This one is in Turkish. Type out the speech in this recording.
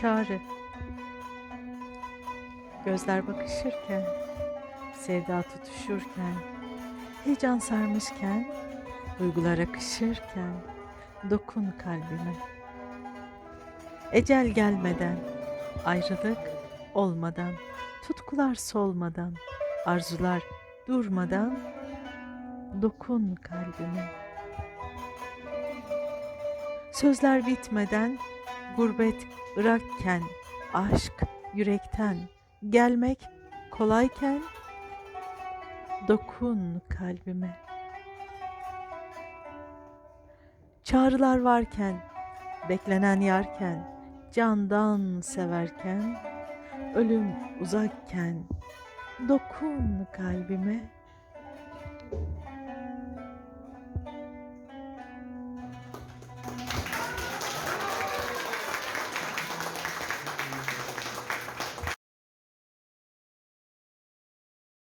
çağrı. Gözler bakışırken, sevda tutuşurken, heyecan sarmışken, duygular akışırken, dokun kalbime. Ecel gelmeden, ayrılık olmadan, tutkular solmadan, arzular durmadan, dokun kalbime. Sözler bitmeden, gurbet Irakken, aşk yürekten, gelmek kolayken, dokun kalbime. Çağrılar varken, beklenen yarken, candan severken, ölüm uzakken, dokun kalbime.